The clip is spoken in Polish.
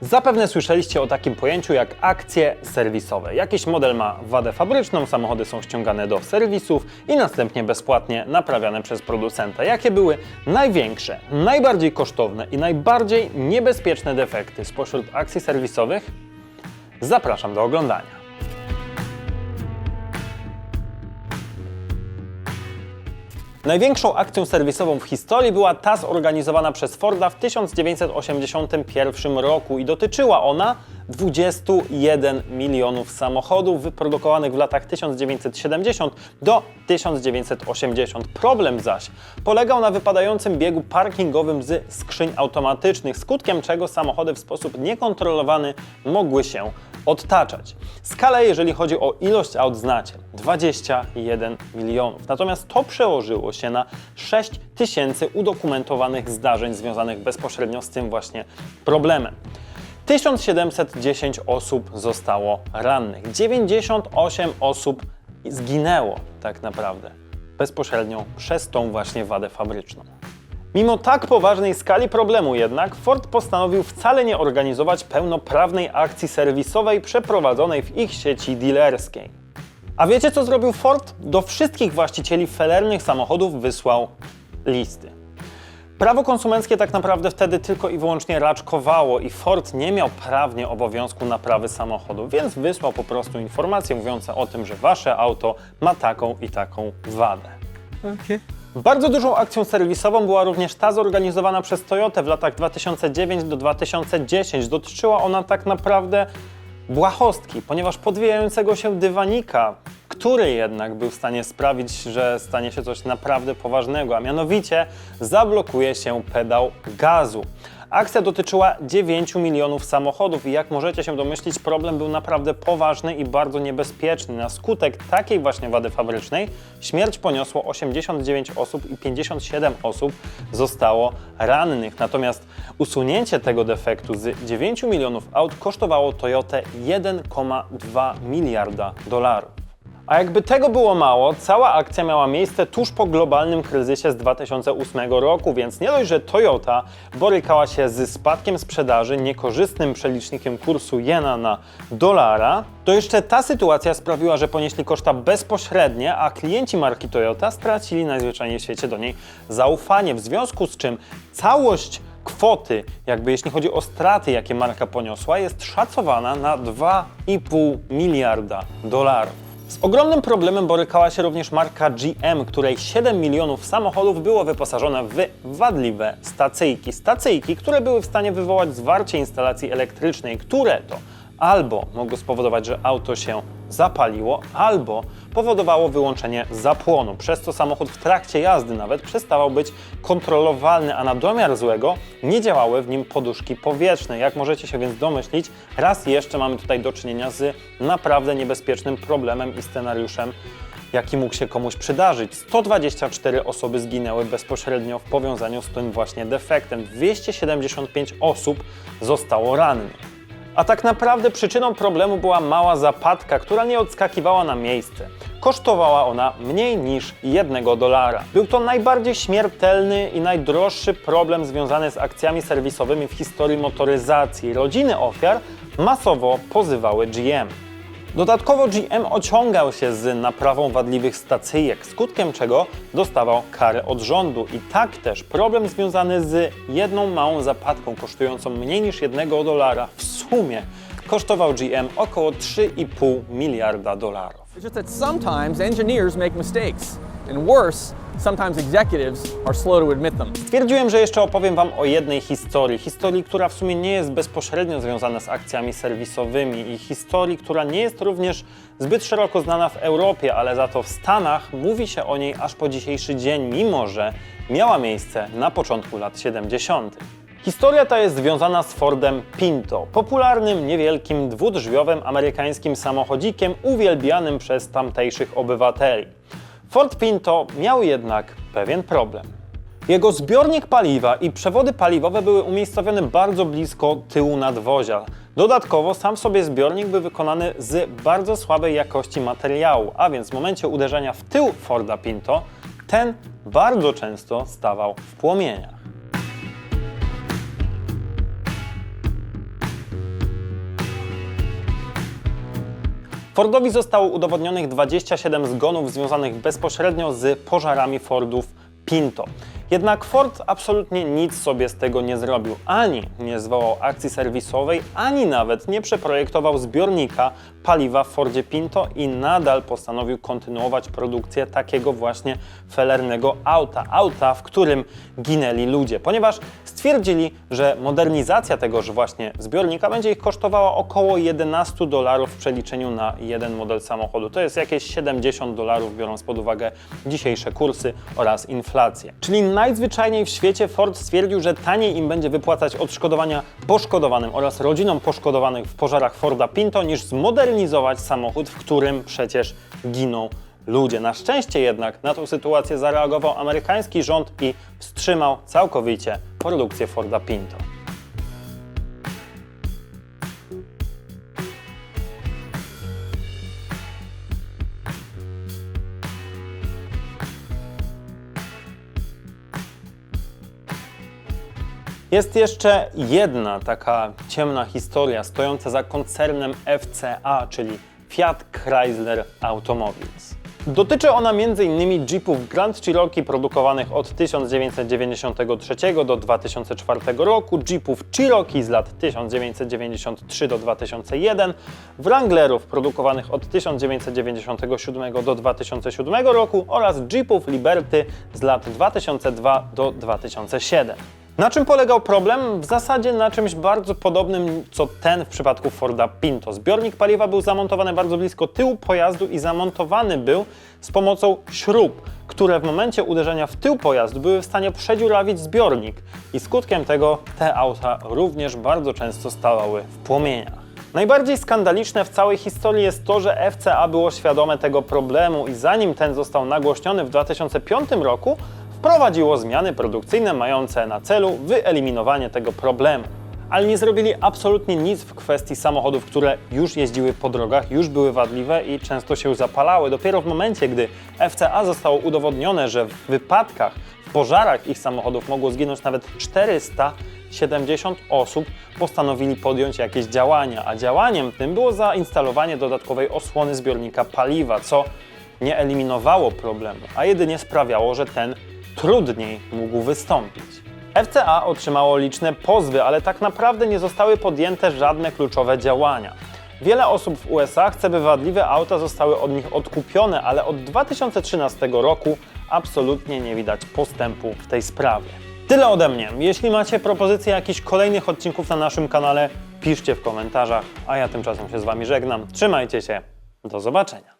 Zapewne słyszeliście o takim pojęciu jak akcje serwisowe. Jakiś model ma wadę fabryczną, samochody są ściągane do serwisów i następnie bezpłatnie naprawiane przez producenta. Jakie były największe, najbardziej kosztowne i najbardziej niebezpieczne defekty spośród akcji serwisowych? Zapraszam do oglądania. Największą akcją serwisową w historii była ta zorganizowana przez Forda w 1981 roku i dotyczyła ona 21 milionów samochodów wyprodukowanych w latach 1970 do 1980. Problem zaś polegał na wypadającym biegu parkingowym z skrzyń automatycznych, skutkiem czego samochody w sposób niekontrolowany mogły się odtaczać. Skalę, jeżeli chodzi o ilość aut, znacie 21 milionów. Natomiast to przełożyło się na 6 tysięcy udokumentowanych zdarzeń związanych bezpośrednio z tym właśnie problemem. 1710 osób zostało rannych, 98 osób zginęło tak naprawdę bezpośrednio przez tą właśnie wadę fabryczną. Mimo tak poważnej skali problemu jednak, Ford postanowił wcale nie organizować pełnoprawnej akcji serwisowej przeprowadzonej w ich sieci dealerskiej. A wiecie co zrobił Ford? Do wszystkich właścicieli felernych samochodów wysłał listy. Prawo konsumenckie tak naprawdę wtedy tylko i wyłącznie raczkowało i Ford nie miał prawnie obowiązku naprawy samochodu, więc wysłał po prostu informacje mówiące o tym, że wasze auto ma taką i taką wadę. Bardzo dużą akcją serwisową była również ta zorganizowana przez Toyotę w latach 2009 do 2010. Dotyczyła ona tak naprawdę błahostki, ponieważ podwijającego się dywanika, który jednak był w stanie sprawić, że stanie się coś naprawdę poważnego, a mianowicie zablokuje się pedał gazu. Akcja dotyczyła 9 milionów samochodów i jak możecie się domyślić, problem był naprawdę poważny i bardzo niebezpieczny. Na skutek takiej właśnie wady fabrycznej śmierć poniosło 89 osób i 57 osób zostało rannych. Natomiast usunięcie tego defektu z 9 milionów aut kosztowało Toyotę 1,2 miliarda dolarów. A jakby tego było mało, cała akcja miała miejsce tuż po globalnym kryzysie z 2008 roku, więc nie dość, że Toyota borykała się z spadkiem sprzedaży, niekorzystnym przelicznikiem kursu jena na dolara, to jeszcze ta sytuacja sprawiła, że ponieśli koszta bezpośrednie, a klienci marki Toyota stracili najzwyczajniej w świecie do niej zaufanie, w związku z czym całość kwoty, jakby jeśli chodzi o straty, jakie marka poniosła, jest szacowana na 2,5 miliarda dolarów. Z ogromnym problemem borykała się również marka GM, której 7 milionów samochodów było wyposażone w wadliwe stacyjki. Stacyjki, które były w stanie wywołać zwarcie instalacji elektrycznej, które to albo mogło spowodować, że auto się zapaliło, albo powodowało wyłączenie zapłonu, przez co samochód w trakcie jazdy nawet przestawał być kontrolowalny, a na domiar złego nie działały w nim poduszki powietrzne. Jak możecie się więc domyślić, raz jeszcze mamy tutaj do czynienia z naprawdę niebezpiecznym problemem i scenariuszem, jaki mógł się komuś przydarzyć. 124 osoby zginęły bezpośrednio w powiązaniu z tym właśnie defektem. 275 osób zostało rannych. A tak naprawdę przyczyną problemu była mała zapadka, która nie odskakiwała na miejsce. Kosztowała ona mniej niż jednego dolara. Był to najbardziej śmiertelny i najdroższy problem związany z akcjami serwisowymi w historii motoryzacji. Rodziny ofiar masowo pozywały GM. Dodatkowo GM ociągał się z naprawą wadliwych stacyjek, skutkiem czego dostawał karę od rządu. I tak też problem związany z jedną małą zapadką kosztującą mniej niż jednego dolara w sumie kosztował GM około 3,5 miliarda dolarów. Just that sometimes engineers make mistakes, and worse, sometimes executives are slow to admit them. Stwierdziłem, że jeszcze opowiem Wam o jednej historii. Historii, która w sumie nie jest bezpośrednio związana z akcjami serwisowymi i historii, która nie jest również zbyt szeroko znana w Europie, ale za to w Stanach mówi się o niej aż po dzisiejszy dzień, mimo że miała miejsce na początku lat 70. Historia ta jest związana z Fordem Pinto, popularnym, niewielkim, dwudrzwiowym amerykańskim samochodzikiem uwielbianym przez tamtejszych obywateli. Ford Pinto miał jednak pewien problem. Jego zbiornik paliwa i przewody paliwowe były umiejscowione bardzo blisko tyłu nadwozia. Dodatkowo sam w sobie zbiornik był wykonany z bardzo słabej jakości materiału, a więc w momencie uderzenia w tył Forda Pinto ten bardzo często stawał w płomieniach. Fordowi zostało udowodnionych 27 zgonów związanych bezpośrednio z pożarami Fordów Pinto. Jednak Ford absolutnie nic sobie z tego nie zrobił. Ani nie zwołał akcji serwisowej, ani nawet nie przeprojektował zbiornika paliwa w Fordzie Pinto i nadal postanowił kontynuować produkcję takiego właśnie felernego auta. Auta, w którym ginęli ludzie, ponieważ stwierdzili, że modernizacja tegoż właśnie zbiornika będzie ich kosztowała około 11 dolarów w przeliczeniu na jeden model samochodu. To jest jakieś 70 dolarów, biorąc pod uwagę dzisiejsze kursy oraz inflację. Czyli najzwyczajniej w świecie Ford stwierdził, że taniej im będzie wypłacać odszkodowania poszkodowanym oraz rodzinom poszkodowanych w pożarach Forda Pinto, niż zmodernizować samochód, w którym przecież giną ludzie. Na szczęście jednak na tę sytuację zareagował amerykański rząd i wstrzymał całkowicie produkcję Forda Pinto. Jest jeszcze jedna taka ciemna historia stojąca za koncernem FCA, czyli Fiat Chrysler Automobiles. Dotyczy ona m.in. Jeepów Grand Cherokee produkowanych od 1993 do 2004 roku, Jeepów Cherokee z lat 1993 do 2001, Wranglerów produkowanych od 1997 do 2007 roku oraz Jeepów Liberty z lat 2002 do 2007. Na czym polegał problem? W zasadzie na czymś bardzo podobnym co ten w przypadku Forda Pinto. Zbiornik paliwa był zamontowany bardzo blisko tyłu pojazdu i zamontowany był z pomocą śrub, które w momencie uderzenia w tył pojazdu były w stanie przedziurawić zbiornik i skutkiem tego te auta również bardzo często stawały w płomieniach. Najbardziej skandaliczne w całej historii jest to, że FCA było świadome tego problemu i zanim ten został nagłośniony w 2005 roku, wprowadziło zmiany produkcyjne mające na celu wyeliminowanie tego problemu. Ale nie zrobili absolutnie nic w kwestii samochodów, które już jeździły po drogach, już były wadliwe i często się zapalały. Dopiero w momencie, gdy FCA zostało udowodnione, że w wypadkach, w pożarach ich samochodów mogło zginąć nawet 470 osób, postanowili podjąć jakieś działania. A działaniem tym było zainstalowanie dodatkowej osłony zbiornika paliwa, co nie eliminowało problemu, a jedynie sprawiało, że ten trudniej mógł wystąpić. FCA otrzymało liczne pozwy, ale tak naprawdę nie zostały podjęte żadne kluczowe działania. Wiele osób w USA chce, by wadliwe auta zostały od nich odkupione, ale od 2013 roku absolutnie nie widać postępu w tej sprawie. Tyle ode mnie. Jeśli macie propozycje jakichś kolejnych odcinków na naszym kanale, piszcie w komentarzach, a ja tymczasem się z Wami żegnam. Trzymajcie się, do zobaczenia.